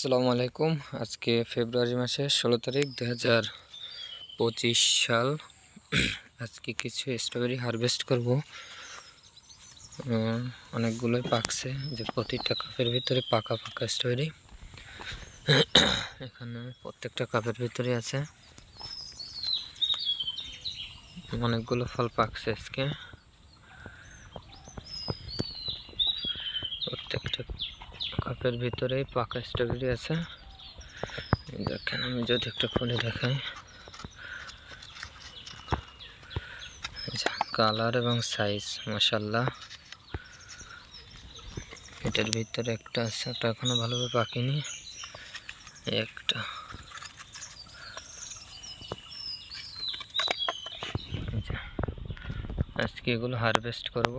আসসালামু আলাইকুম। আজকে ফেব্রুয়ারি মাসের ষোলো তারিখ দু হাজার পঁচিশ সাল। আজকে কিছু স্ট্রবেরি হারভেস্ট করব। অনেকগুলোই পাকছে, যে প্রতিটা কাপের ভিতরে পাকা পাকা স্ট্রবেরি এখানে প্রত্যেকটা কাপের ভিতরে আছে। অনেকগুলো ফল পাকছে আজকে প্রত্যেকটা কাপের ভিতরে পাকা স্ট্রবেরি আছে। দেখেন, আমি যদি একটু খুলে দেখাই। কালার এবং সাইজ মাসাল্লাহ এটার ভিতরে একটা আছে, ওটা এখনও ভালোভাবে পাকেনি। একটা। আজকে এগুলো হারভেস্ট করব।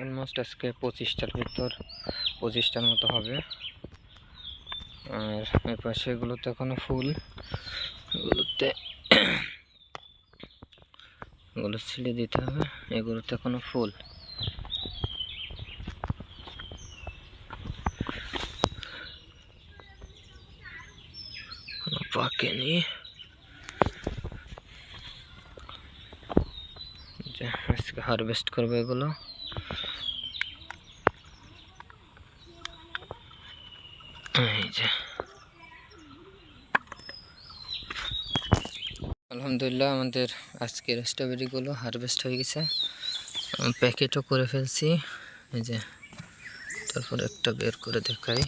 অলমোস্ট আজকে পঁচিশটার ভিতর, পঁচিশটার মতো হবে। আর এর পাশে এগুলোতে এখনও ফুল। এগুলোতে এগুলো ছিলে দিতে হবে, এগুলোতে এখনও ফুল। পাকেনি আজকে হারভেস্ট করব এগুলো। আলহামদুলিল্লাহ, আমাদের আজকের স্ট্রবেরিগুলো হারভেস্ট হয়ে গেছে। প্যাকেটও করে ফেলছি। এই যে, তারপর একটা বের করে দেখাই।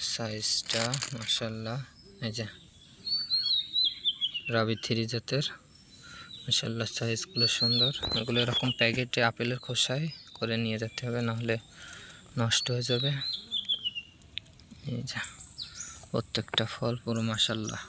সাইজটা মাসাল্লাহ এই যে, রাবি থ্রি জাতের। মাসাল্লাহ সাইজগুলো সুন্দর। এগুলো এরকম প্যাকেটে আপেলের খোসায় করে নিয়ে যেতে হবে, নাহলে নষ্ট হয়ে যাবে। এই যা, প্রত্যেকটা ফল পুরো মাসাল্লাহ